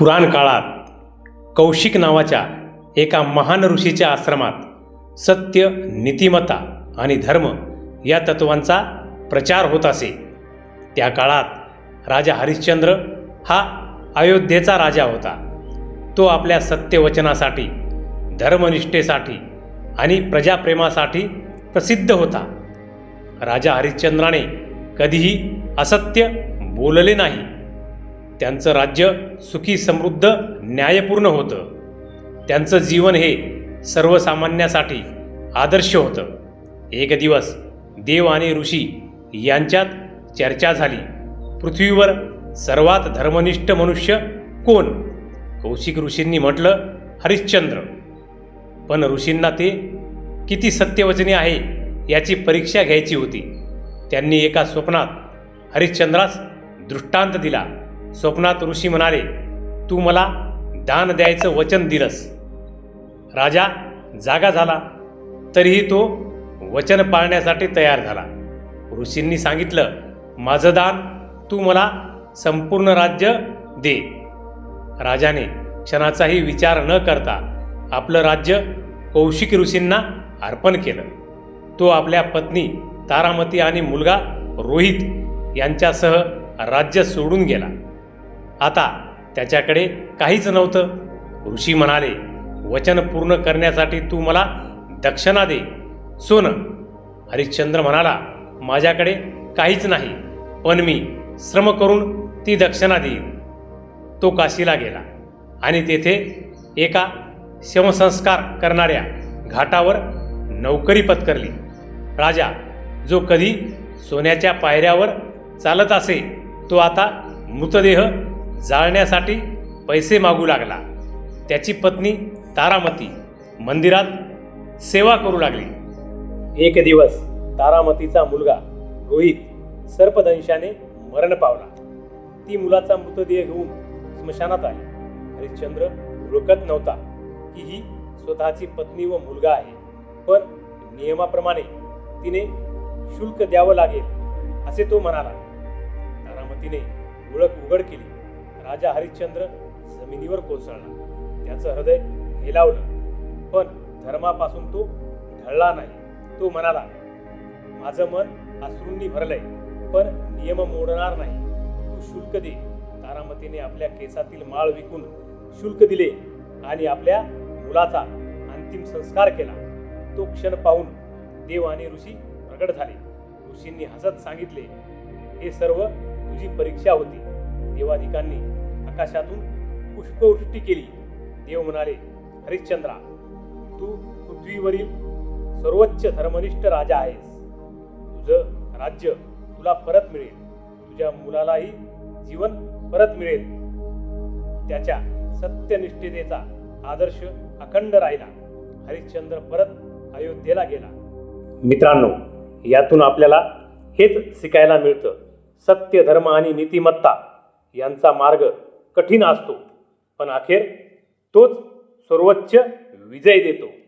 पुराण काळात कौशिक नावाच्या एका महान ऋषीच्या आश्रमात सत्य नीतिमत्ता आणि धर्म या तत्वांचा प्रचार होत असे. त्या काळात राजा हरिश्चंद्र हा अयोध्येचा राजा होता. तो आपल्या सत्यवचनासाठी धर्मनिष्ठेसाठी आणि प्रजाप्रेमासाठी प्रसिद्ध होता. राजा हरिश्चंद्राने कधीही असत्य बोलले नाही. त्यांचं राज्य सुखी समृद्ध न्यायपूर्ण होतं. त्यांचं जीवन हे सर्वसामान्यासाठी आदर्श होतं. एक दिवस देव आणि ऋषी यांच्यात चर्चा झाली. पृथ्वीवर सर्वात धर्मनिष्ठ मनुष्य कोण? कौशिक ऋषींनी म्हटलं हरिश्चंद्र. पण ऋषींना ते किती सत्यवचनी आहे याची परीक्षा घ्यायची होती. त्यांनी एका स्वप्नात हरिश्चंद्रास दृष्टांत दिला. स्वप्नात ऋषी म्हणाले तू मला दान द्यायचं वचन दिलंस. राजा जागा झाला. तरीही तो वचन पाळण्यासाठी तयार झाला. ऋषींनी सांगितलं माझं दान तू मला संपूर्ण राज्य दे. राजाने क्षणाचाही विचार न करता आपलं राज्य कौशिक ऋषींना अर्पण केलं. तो आपल्या पत्नी तारामती आणि मुलगा रोहित यांच्यासह राज्य सोडून गेला. आता त्याच्याकडे काहीच नव्हतं. ऋषी म्हणाले वचन पूर्ण करण्यासाठी तू मला दक्षिणा दे. सोनं हरिश्चंद्र म्हणाला माझ्याकडे काहीच नाही पण मी श्रम करून ती दक्षिणा देईन. तो काशीला गेला आणि तेथे एका शवसंस्कार करणाऱ्या घाटावर नौकरी पत्करली. राजा जो कधी सोन्याच्या पायऱ्यावर चालत असे तो आता मृतदेह जाळण्यासाठी पैसे मागू लागला. त्याची पत्नी तारामती मंदिरात सेवा करू लागली. एक दिवस तारामतीचा मुलगा रोहित सर्पदंशाने मरण पावला. ती मुलाचा मृतदेह घेऊन स्मशानात आली. हरिश्चंद्र ओळखत नव्हता की ही स्वतःची पत्नी व मुलगा आहे. पण नियमाप्रमाणे तिने शुल्क द्यावं लागेल असे तो म्हणाला. तारामतीने ओळख उघड केली. राजा हरिश्चंद्र जमिनीवर कोसळला. त्याचं हृदय हेलावलं. पण धर्मापासून तो ढळला नाही. तो म्हणाला माझं मन अश्रूंनी भरलंय पण नियम मोडणार नाही. तू शुल्क दे. तारामतीने आपल्या केसातील माळ विकून शुल्क दिले आणि आपल्या मुलाचा अंतिम संस्कार केला. तो क्षण पाहून देव आणि ऋषी प्रगट झाले. ऋषींनी हसत सांगितले हे सर्व तुझी परीक्षा होती. देवाधिकांनी आकाशातून पुष्पवृष्टी केली. देव म्हणाले हरिश्चंद्रा तू पृथ्वीवरील सर्वोच्च धर्मनिष्ठ राजा आहेस. तुझं राज्य तुला परत मिळेल. तुझ्या मुलालाही जीवन परत मिळेल. त्याच्या सत्यनिष्ठतेचा आदर्श अखंड राहिला. हरिश्चंद्र परत अयोध्येला गेला. मित्रांनो यातून आपल्याला हेच शिकायला मिळतं. सत्य धर्म आणि नीतिमत्ता यांचा मार्ग कठीण असतो. पण अखेर तोच सर्वोच्च विजय देतो.